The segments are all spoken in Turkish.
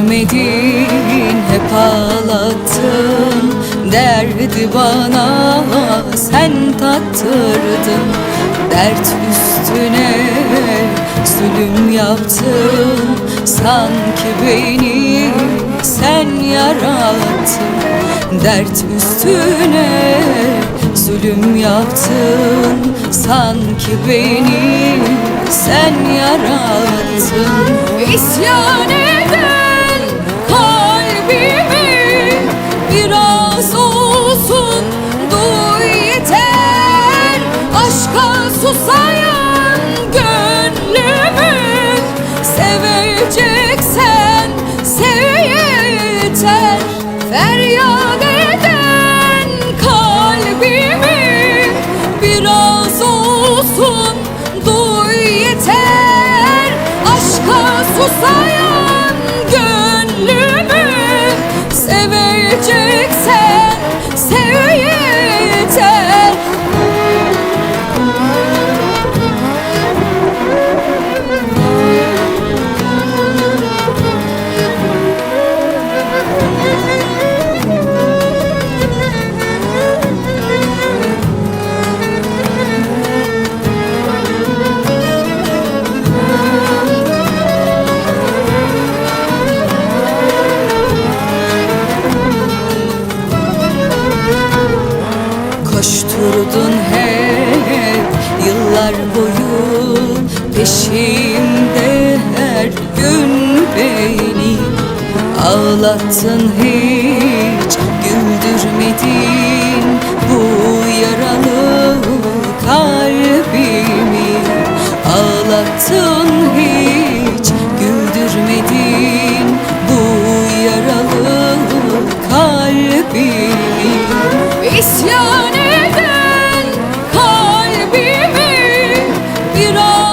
Güldürmedin hep ağlattın. Derdi bana sen tattırdın. Dert üstüne zulüm yaptın. Sanki beni sen yarattın. Dert üstüne zulüm yaptın. Sanki beni sen yarattın. İsyan kalbimi biraz olsun. Duy yeter Aşka susayan Peşimde her gün beni. Ağlattın hiç güldürmedin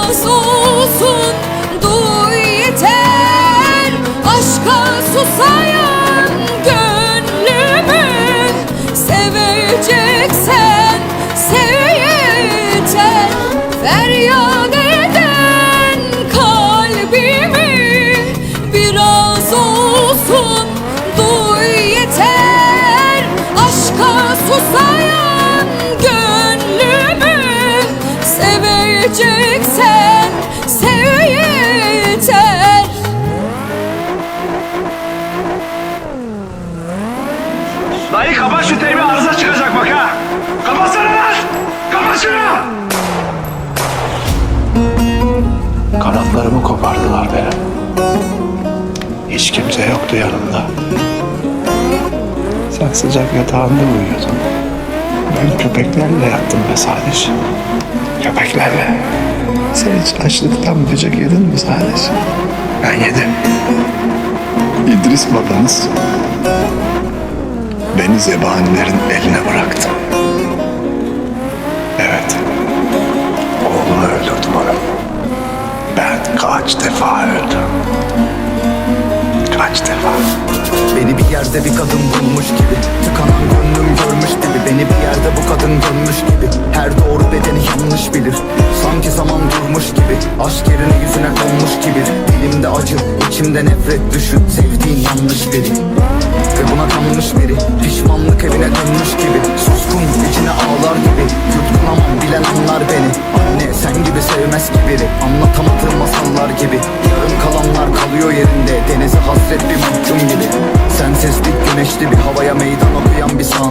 biraz olsun duy yeter Aşka susayan Hiç kimse yoktu yanımda. Sen sıcak yatağında uyuyordun. Ben köpeklerle yattım be Salih. Köpeklerle. Sen hiç açlıktan böcek yedin mi Salih? Ben yedim. İdris babanız beni zebanilerin eline bıraktı. Evet. Oğlunu öldürdüm onu. Ben kaç defa öldüm. Kaç defa. Beni bir yerde bir kadın bulmuş gibi Tıkanan gönlüm görmüş gibi Beni bir yerde bu kadın dönmüş gibi. Her doğru bedeni yanlış bilir Sanki zaman durmuş gibi Aşk yerine yüzüne konmuş gibi. Dilimde acı, içimde nefret düşün Sevdiğin yanlış biri. Ve buna kanmış biri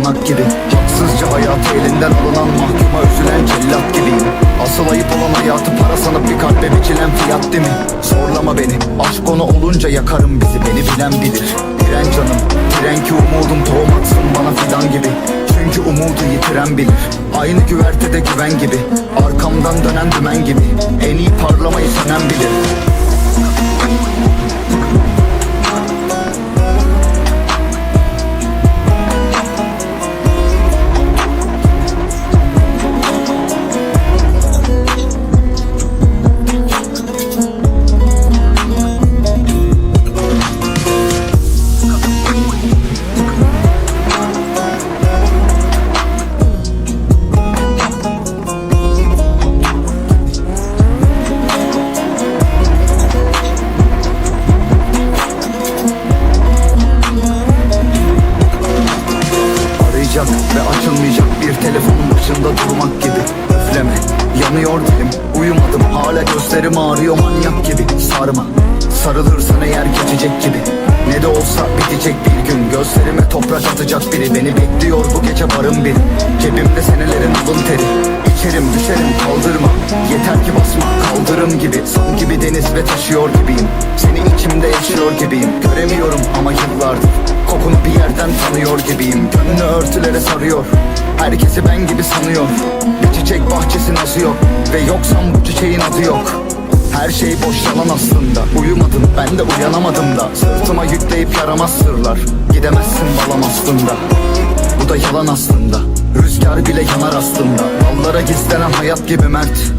sağanak gibi Haksızca hayatı elinden alınan mahkuma üzülen cellat gibiyim Asıl ayıp olan hayatı para sanıp bir kalbe biçilen fiyat değil mi? Zorlama beni aşk onu olunca yakarım bizi Beni bilen bilir. Diren canım diren ki umudum tohum atsın bana fidan gibi. Çünkü umudu yitiren bilir. Aynı güvertede güven gibi. Arkamdan dönen dümen gibi. En iyi parlamayı sönen bilir gibiydim Uyumadım. Hala gözlerim ağrıyor manyak gibi. Sarma sarılırsan eğer geçecek gibi. Ne de olsa bitecek bir gün. Gözlerime toprak atacak biri. Beni bekliyor bu gece varım bir Cebimde senelerin alın teri. İçerim düşerim kaldırma. Yeter ki basma kaldırım gibi. Sanki bir deniz ve taşıyor gibiyim. Seni içimde yaşıyor gibiyim. Göremiyorum ama yıllardır. Kokunu bir yerden tanıyor gibiyim. Gönlü örtülere sarıyor. Herkesi ben gibi sanıyor. Bir çiçek bahçesi nasıl yok Ve yoksam bu çiçeğin adı yok. Her şey boş yalan aslında. Uyumadım ben de uyanamadım da. Sırtıma yükleyip yaramaz sırlar. Gidemezsin balam aslında. Bu da yalan aslında. Rüzgar bile yanar aslında. Dallara gizlenen hayat gibi mert.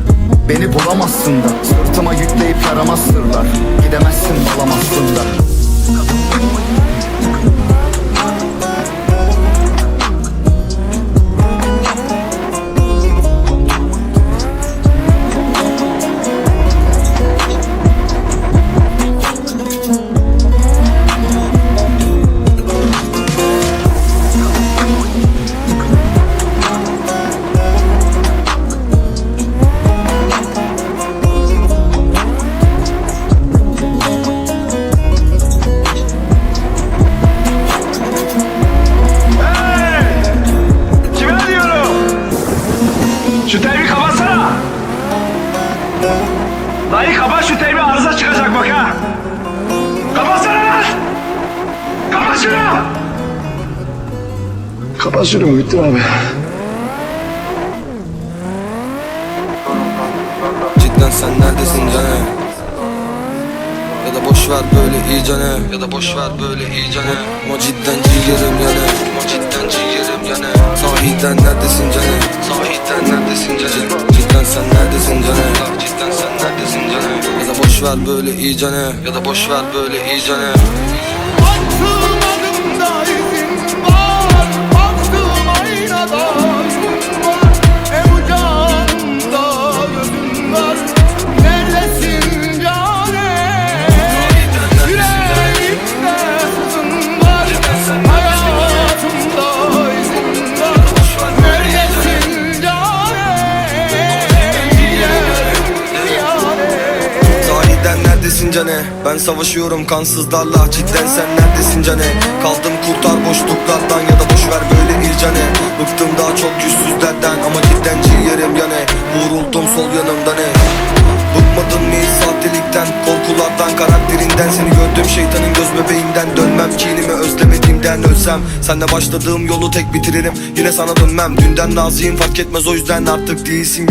Beni bulamazsın da. Sırtıma yükleyip yaramaz sırlar. Gidemezsin Kapat şunu Muhittin abi. Cidden sen neredesin cane Ya da boş ver böyle iyicene Ya da boş ver böyle iyicene Ama cidden ciğerim yane Ama cidden ciğerim yane Sahiden neredesin cane Sahiden neredesin cane Cidden sen neredesin cane Cidden sen neredesin cane Ya da boş ver böyle iyicene Ya da boş ver böyle iyicene Baktım cane Ben savaşıyorum kansızlarla. Cidden sen neredesin cane Kaldım kurtar boşluklardan Ya da boş ver böyle iyicene Bıktım daha çok yüzsüzlerden Ama cidden ciğerim yane Vuruldum sol yanımda ne? Bıkmadın mı hiç sahtelikten Korkulardan karakterinden? Seni gördüğüm şeytanın göz bebeğinden. Dönmem kinimi özlemediğimden ölsem. Senle başladığım yolu tek bitiririm. Yine sana dönmem. Dünden naziyim fark etmez o yüzden artık değilsin